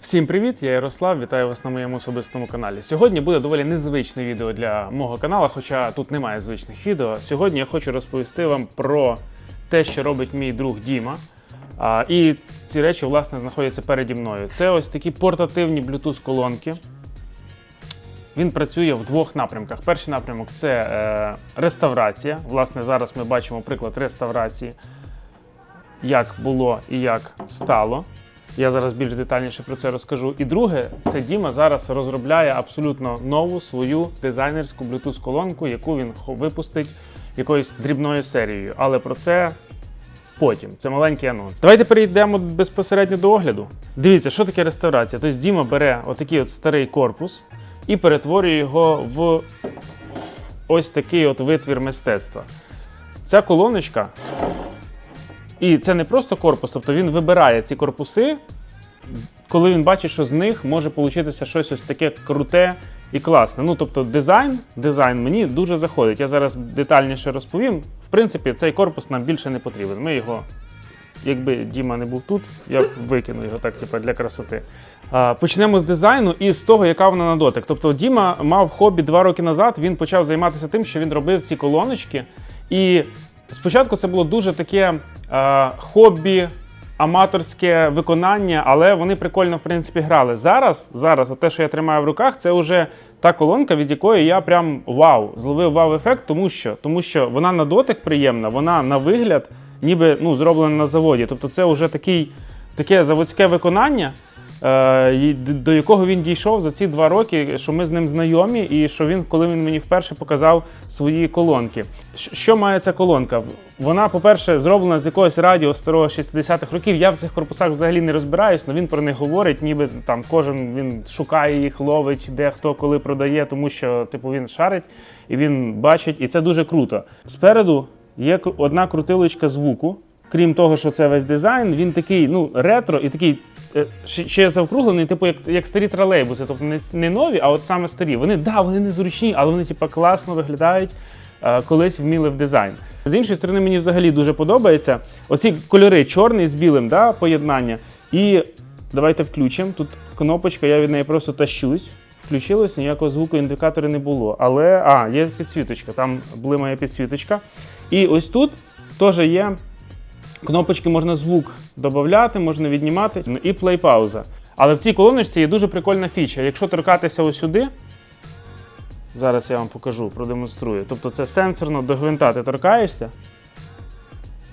Всім привіт! Я Ярослав, вітаю вас на моєму особистому каналі. Сьогодні буде доволі незвичне відео для мого каналу, хоча тут немає звичних відео. Сьогодні я хочу розповісти вам про те, що робить мій друг Діма. А, і ці речі, власне, знаходяться переді мною. Це ось такі портативні Bluetooth колонки. Він працює в двох напрямках. Перший напрямок це е, реставрація. Власне, зараз ми бачимо приклад реставрації, як було і як стало. Я зараз більш детальніше про це розкажу. І друге, це Діма зараз розробляє абсолютно нову свою дизайнерську Bluetooth колонку, яку він випустить якоюсь дрібною серією. Але про це потім. Це маленький анонс. Давайте перейдемо безпосередньо до огляду. Дивіться, що таке реставрація. Тобто Діма бере отакий от старий корпус і перетворює його в ось такий от витвір мистецтва. Ця колоночка і це не просто корпус, тобто він вибирає ці корпуси, коли він бачить, що з них може получитися щось ось таке круте і класне. Ну, тобто, дизайн, дизайн мені дуже заходить. Я зараз детальніше розповім. В принципі, цей корпус нам більше не потрібен. Ми його, якби Діма не був тут, я б викину його так, типу, для красоти. А, Почнемо з дизайну і з того, яка вона на дотик. Тобто, Діма мав хобі два роки назад. Він почав займатися тим, що він робив ці колоночки. І спочатку це було дуже таке е, хобі, аматорське виконання, але вони прикольно в принципі грали. Зараз, зараз, от те, що я тримаю в руках, це вже та колонка, від якої я прям вау, зловив вау-ефект, тому що, тому що вона на дотик приємна, вона на вигляд, ніби ну, зроблена на заводі. Тобто, це вже такий, таке заводське виконання. Е, До якого він дійшов за ці два роки, що ми з ним знайомі, і що він, коли він мені вперше показав свої колонки. Що має ця колонка? Вона, по-перше, зроблена з якогось радіо старого 60-х років. Я в цих корпусах взагалі не розбираюсь, але він про них говорить, ніби там кожен він шукає їх, ловить, де хто коли продає, тому що типу він шарить і він бачить, і це дуже круто. Спереду є одна крутилочка звуку. Крім того, що це весь дизайн, він такий ну ретро і такий ще- ще завкруглений, типу як, як старі тролейбуси, тобто не, не нові, а от саме старі. Вони да, вони незручні, але вони типу, класно виглядають. е, Колись вміли в дизайн. З іншої сторони, мені взагалі дуже подобається. Оці кольори чорний з білим, да, поєднання. І давайте включимо. Тут кнопочка, я від неї просто тащусь. Включилось, ніякого звуку індикатора не було. Але а, є підсвіточка, там блимає підсвіточка. І ось тут теж є Кнопочки можна звук додати, можна віднімати ну, і плей-пауза. Але в цій колоночці є дуже прикольна фіча. Якщо торкатися ось сюди, зараз я вам покажу, продемонструю. Тобто це сенсорно до гвинта ти торкаєшся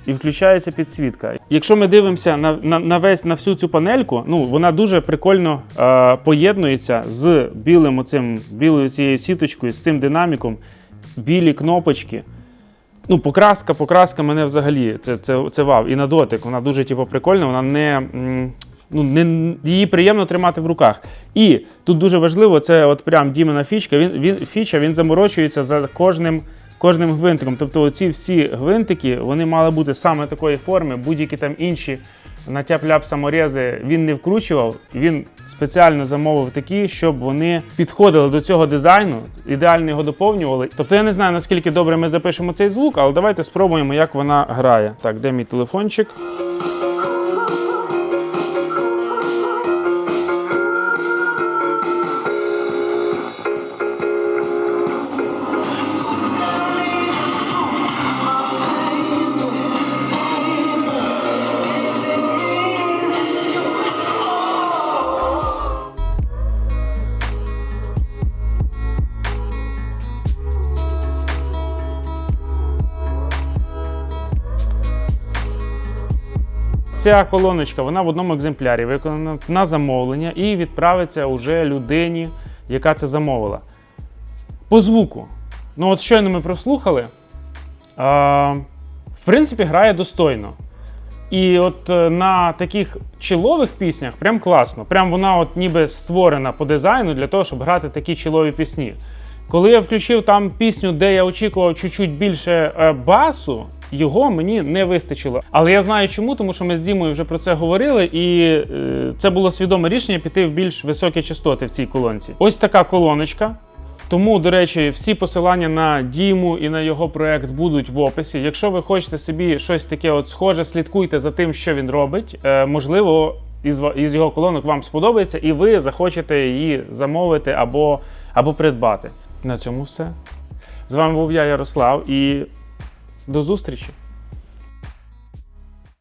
і включається підсвітка. Якщо ми дивимося на, на, на весь на всю цю панельку, ну вона дуже прикольно е, поєднується з білим оцим, білою цією сіточкою, з цим динаміком, білі кнопочки. Ну, покраска, покраска мене взагалі це, це, це вау. І на дотик. Вона дуже типу, прикольна, вона не. Ну, не, її приємно тримати в руках. І тут дуже важливо, це от прям Дімена фічка. Він, він, фіча він заморочується за кожним, кожним гвинтиком. Тобто оці всі гвинтики вони мали бути саме такої форми, будь-які там інші на тяп-ляп саморези він не вкручував. Він спеціально замовив такі, щоб вони підходили до цього дизайну, ідеально його доповнювали. Тобто я не знаю, наскільки добре ми запишемо цей звук, але давайте спробуємо, як вона грає. Так, де мій телефончик? Ця колоночка вона в одному екземплярі виконана на замовлення і відправиться уже людині, яка це замовила. По звуку. Ну, от щойно ми прослухали. А, в принципі, грає достойно. І от е, на таких чолових піснях прям класно. Прям вона от ніби створена по дизайну для того, щоб грати такі чолові пісні. Коли я включив там пісню, де я очікував чуть-чуть більше е, басу, його мені не вистачило. Але я знаю чому, тому що ми з Дімою вже про це говорили, і е, це було свідоме рішення піти в більш високі частоти в цій колонці. Ось така колоночка. Тому, до речі, всі посилання на Діму і на його проект будуть в описі. Якщо ви хочете собі щось таке от схоже, слідкуйте за тим, що він робить. Е, можливо, із, із його колонок вам сподобається, і ви захочете її замовити або, або придбати. На цьому все. З вами був я, Ярослав, і до зустрічі!